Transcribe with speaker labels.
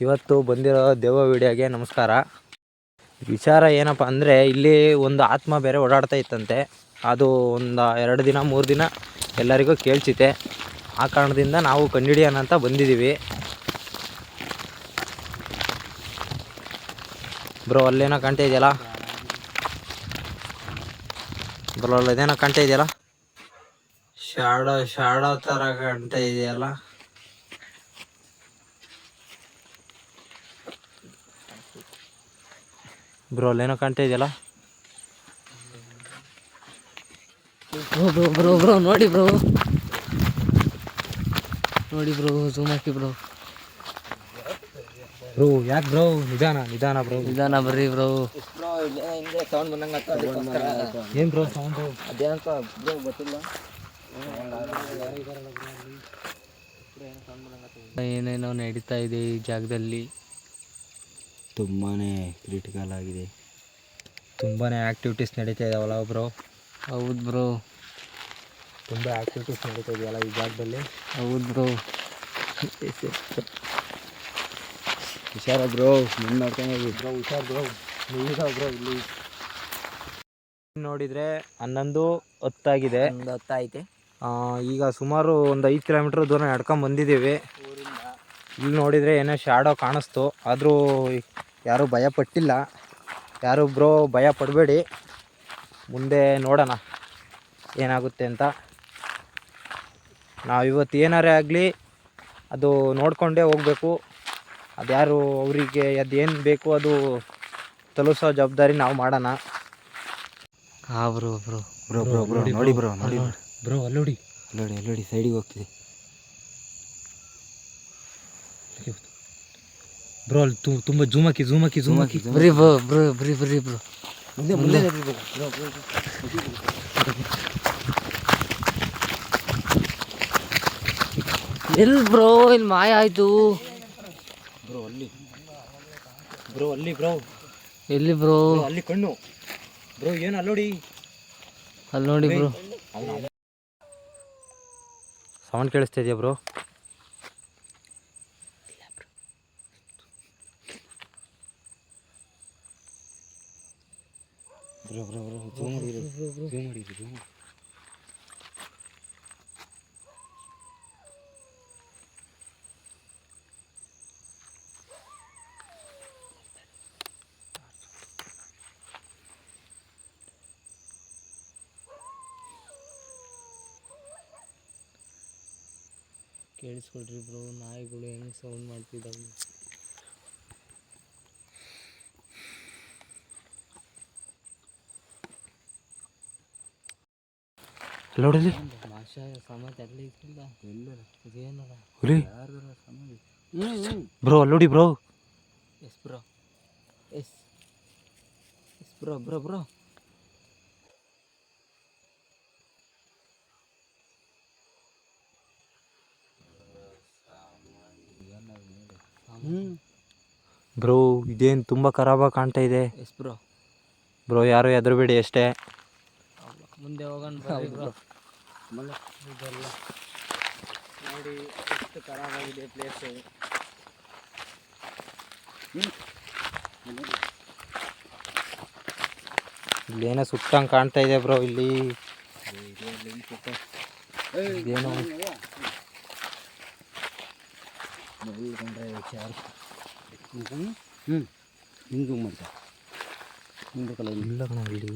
Speaker 1: ಇವತ್ತು ಬಂದಿರೋ ದೇವ ವಿಡಿಯೋಗೆ ನಮಸ್ಕಾರ. ವಿಚಾರ ಏನಪ್ಪ ಅಂದರೆ ಇಲ್ಲಿ ಒಂದು ಆತ್ಮ ಬೇರೆ ಓಡಾಡ್ತಾ ಇತ್ತಂತೆ. ಅದು ಒಂದು ಎರಡು ದಿನ, ಮೂರು ದಿನ ಎಲ್ಲರಿಗೂ ಕೇಳ್ಸಿತೆ ಆ ಕಾರಣದಿಂದ ನಾವು ಕಂಡಿಡಿಯೋಣ ಅಂತ ಬಂದಿದ್ದೀವಿ. ಬ್ರೋ, ಅಲ್ಲೇನೋ ಕಾಣ್ತಾ ಇದೆಯಲ್ಲ? ಬ್ರೋ, ಅಲ್ಲೇನೋ ಕಾಣ್ತಾ ಇದೆಯಲ್ಲ? ಶಾಡೋ ಶಾಡೋ ಥರ ಕಾಣ್ತಾ ಇದೆಯಲ್ಲ? ಬ್ರೋ ಅಲ್ಲೇನೋ ಕಾಣ್ತಾ ಇದೆಯಲ್ಲ?
Speaker 2: ಬ್ರೋ ಬ್ರೋ ಬ್ರೋ ಬ್ರೋ ನೋಡಿ ಬ್ರೋ ನೋಡಿ ಬ್ರೋ ಝೂಮ್ ಹಾಕಿ ಬ್ರೋ
Speaker 1: ಬ್ರೋ ಯಾಕೆ ಬ್ರೋ ನಿಧಾನ ನಿಧಾನ ಬ್ರೋ
Speaker 2: ನಿಧಾನ ಬರ್ರಿ ಬ್ರೋ
Speaker 1: ಸೌಂಡ್ ಏನು ಬ್ರೋ ಸೌಂಡು
Speaker 2: ಏನೇನೋ ನಡೀತಾ ಇದೆ ಈ ಜಾಗದಲ್ಲಿ.
Speaker 1: ತುಂಬಾ ಕ್ರಿಟಿಕಲ್ ಆಗಿದೆ. ತುಂಬಾ ಆ್ಯಕ್ಟಿವಿಟೀಸ್ ನಡೀತಾ ಇದಾವಲ್ಲ ಬ್ರೋ.
Speaker 2: ಹೌದು ಬ್ರೋ.
Speaker 1: ತುಂಬ ಆ್ಯಕ್ಟಿವಿಟೀಸ್ ನಡೀತಾ ಇದೆಯಲ್ಲ ಈ ಜಾಗದಲ್ಲಿ?
Speaker 2: ಹೌದು ಬ್ರೋ.
Speaker 1: ಹುಷಾರ ಬ್ರೋ ಮುಂದೆ ನೋಡ್ಕೊಂಡು ಬ್ರೋ ಹುಷಾರ ಬ್ರೋ. ನೀವು ಬ್ರೋ ಇಲ್ಲಿ. ನೋಡಿದರೆ ಹನ್ನೊಂದು ಹೊತ್ತಾಗಿದೆ.
Speaker 2: ಒಂದು ಹೊತ್ತಾಯ್ತೆ.
Speaker 1: ಈಗ ಸುಮಾರು ಒಂದು ಐದು ಕಿಲೋಮೀಟ್ರ್ ದೂರ ನಡ್ಕೊಂಡು ಬಂದಿದ್ದೀವಿ. ಇಲ್ಲಿ ನೋಡಿದರೆ ಏನೋ ಶ್ಯಾಡೋ ಕಾಣಿಸ್ತು. ಆದರೂ ಯಾರೂ ಭಯ ಪಟ್ಟಿಲ್ಲ. ಯಾರು ಬ್ರೋ ಭಯ ಪಡಬೇಡಿ. ಮುಂದೆ ನೋಡೋಣ ಏನಾಗುತ್ತೆ ಅಂತ. ನಾವು ಇವತ್ತು ಏನಾರೇ ಆಗಲಿ ಅದು ನೋಡಿಕೊಂಡೇ ಹೋಗಬೇಕು. ಅದು ಯಾರು ಅವರಿಗೆ ಅದೇನು ಬೇಕು ಅದು ತಲುಸೋ ಜವಾಬ್ದಾರಿ ನಾವು ಮಾಡೋಣ.
Speaker 2: ಹಾಂ bro bro
Speaker 1: bro bro bro ನೋಡಿ ಬ್ರೋ ನೋಡಿ. ಬ್ರೋ ಅಲ್ಲೋಡಿ. ಅಲ್ಲೋಡಿ ಅಲ್ಲೋಡಿ ಸೈಡಿಗೆ ಹೋಗ್ತಿದೆ ಬ್ರೋ ಅಲ್ಲಿ ತು- ತುಂಬ ಝೂಮ್ ಹಾಕಿ ಝೂಮ್ ಹಾಕಿ ಜೂಮ್ ಹಾಕಿ
Speaker 2: ಬರೀ ಬ್ರೋ ಬ್ರೋ ಬರೀ ಬರೀ ಬ್ರೋ
Speaker 1: ಮುಂದೆ ಮುಂದೆ
Speaker 2: ಎಲ್ಲಿ ಬ್ರೋ ಇಲ್ಲಿ ಮಾಯ ಆಯಿತು.
Speaker 1: ಬ್ರೋ ಅಲ್ಲಿ. ಬ್ರೋ ಅಲ್ಲಿ ಬ್ರೋ
Speaker 2: ಎಲ್ಲಿ ಬ್ರೋ
Speaker 1: ಅಲ್ಲಿ ಕಣ್ಣು. ಬ್ರೋ ಏನು ಅಲ್ಲೋಡಿ?
Speaker 2: ಅಲ್ಲಿ ನೋಡಿ ಬ್ರೋ
Speaker 1: ಸೌಂಡ್ ಕೇಳಿಸ್ತಾ ಇದೆಯಾ bro bro bro bro zoom ಮಾಡಿರಿ. ಜೂಮ್ ಮಾಡಿರಿ ಜೂಮ್
Speaker 2: ಕೇಳಿಸ್ಕೊಳ್ರಿ ಬ್ರೋ ನಾಯಿಗಳು ಹೆಂಗೆ ಸೌಂಡ್ ಮಾಡ್ತಿದ್ದಾವೆ? ಇದೇನದ
Speaker 1: ಹುಲಿ? Bro ಅಲ್ಲೋಡಿ bro.
Speaker 2: Yes bro yes yes bro bro bro
Speaker 1: bro ಇದೇನು ತುಂಬ ಖರಾಬಾಗಿ ಕಾಣ್ತಾ ಇದೆ.
Speaker 2: S bro.
Speaker 1: ಬ್ರೋ ಯಾರು ಹೆದರಬೇಡಿ ಅಷ್ಟೇ.
Speaker 2: ಮುಂದೆ ಹೋಗೋಣ ಬ್ರೋ ಇದೆಲ್ಲ ನೋಡಿ ಎಷ್ಟು ಖರಾಬಾಗಿದೆ ಪ್ಲೇಸು
Speaker 1: ಇಲ್ಲೇನೋ ಸುಟ್ಟಂಗೆ ಕಾಣ್ತಾ ಇದೆ ಬ್ರೋ ಇಲ್ಲಿ. ಇದೇನೋ
Speaker 3: ಹ್ಞೂ ಹಿಂಗೆ ಮಾಡ್ತಾ ಹಿಂದೆ ಕಲ
Speaker 1: ಇಲ್ಲ ಕಣ ಇಲ್ಲಿ.